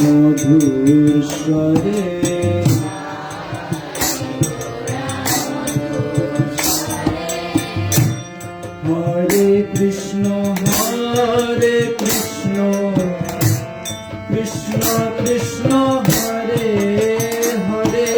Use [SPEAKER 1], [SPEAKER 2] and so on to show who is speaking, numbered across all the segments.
[SPEAKER 1] মধুশ্বরে হরে কৃষ্ণ হরে কৃষ্ণ কৃষ্ণ কৃষ্ণ হরে হরে।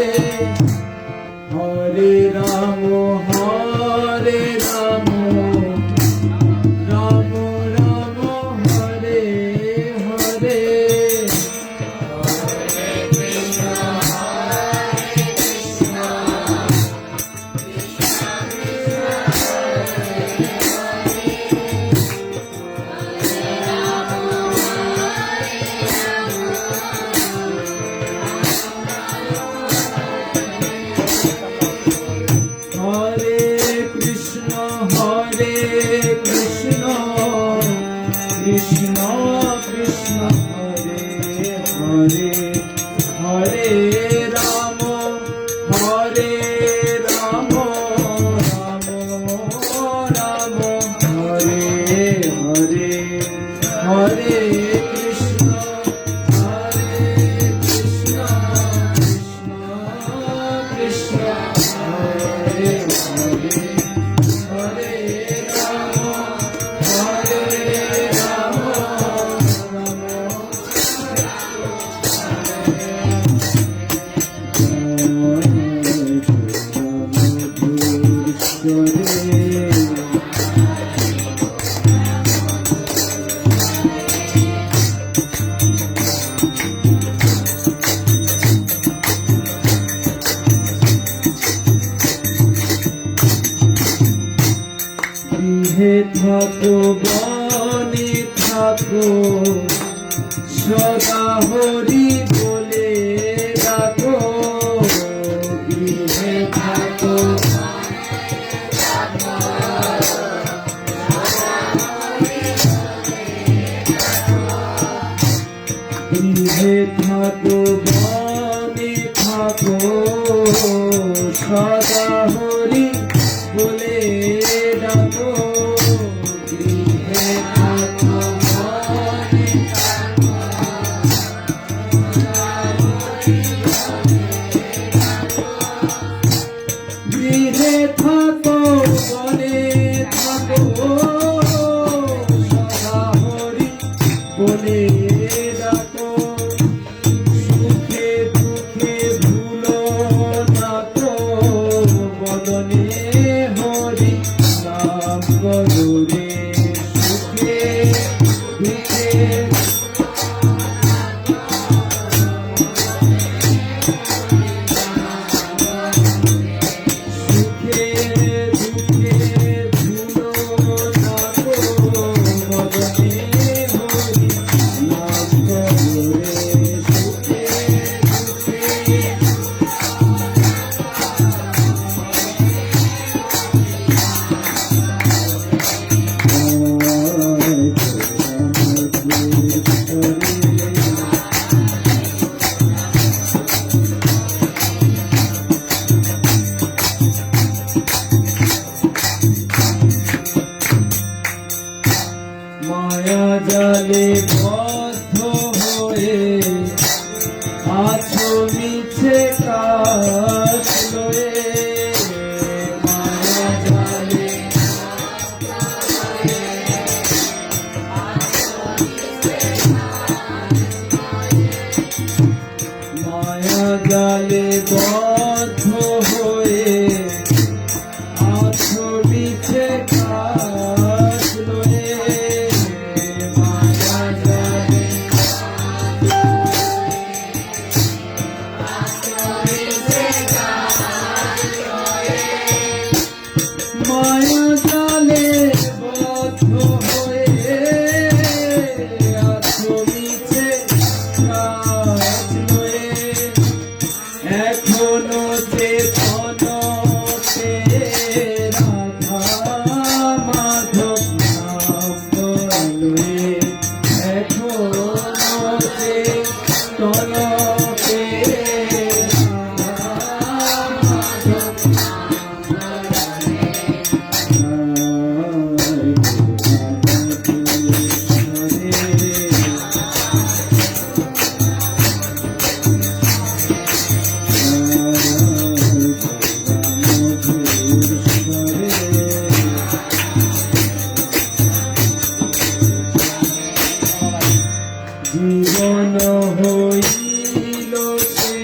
[SPEAKER 1] হরে হরে। থাকো বনে থাকো। সদা হরি বলে ডাকো। গৃহে থাকো। গৃহে থাকো, বনে থাকো। সদা হরি বলে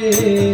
[SPEAKER 1] रे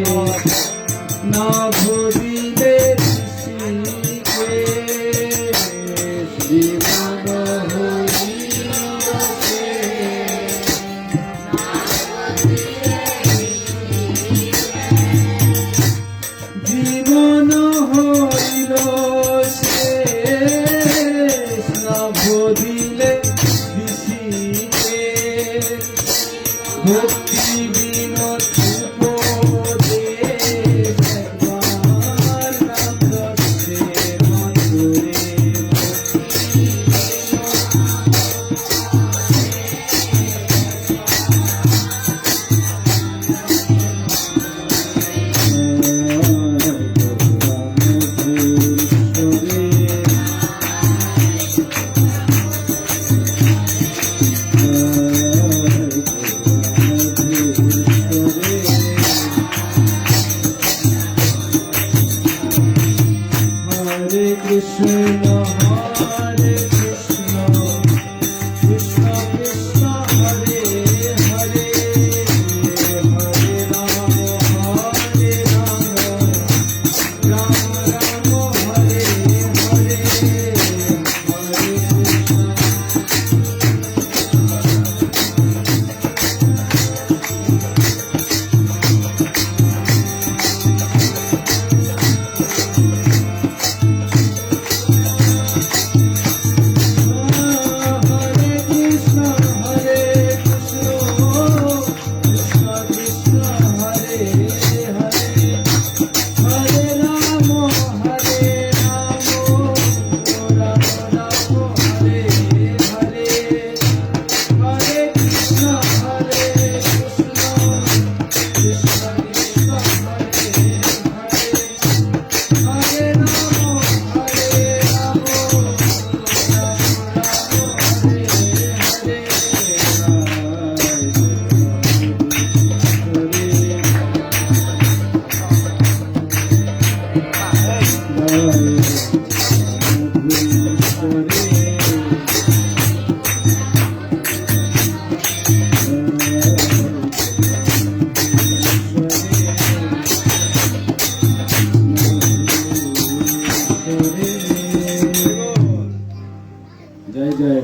[SPEAKER 1] Absolutely.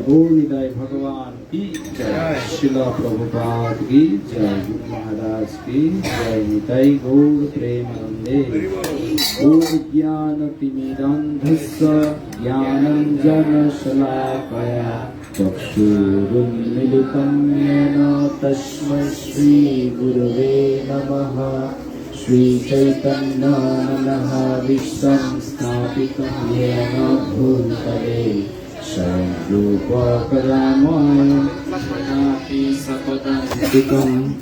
[SPEAKER 1] गौरीदाय भगवान की जय। शिला प्रभुपाद की जय। गुरु महाराज की जय। निताई गौर प्रेमानंदे। गौर ज्ञान तिमिरांधस्य ज्ञानंजन शलाकया चक्षुरुन्मिलितं येन तस्मै श्रीगुरवे नमः। श्रीचैतन्यानः विश्वं स्थापितं येन भूतले Sandupa kelamon Api sakotan Dikong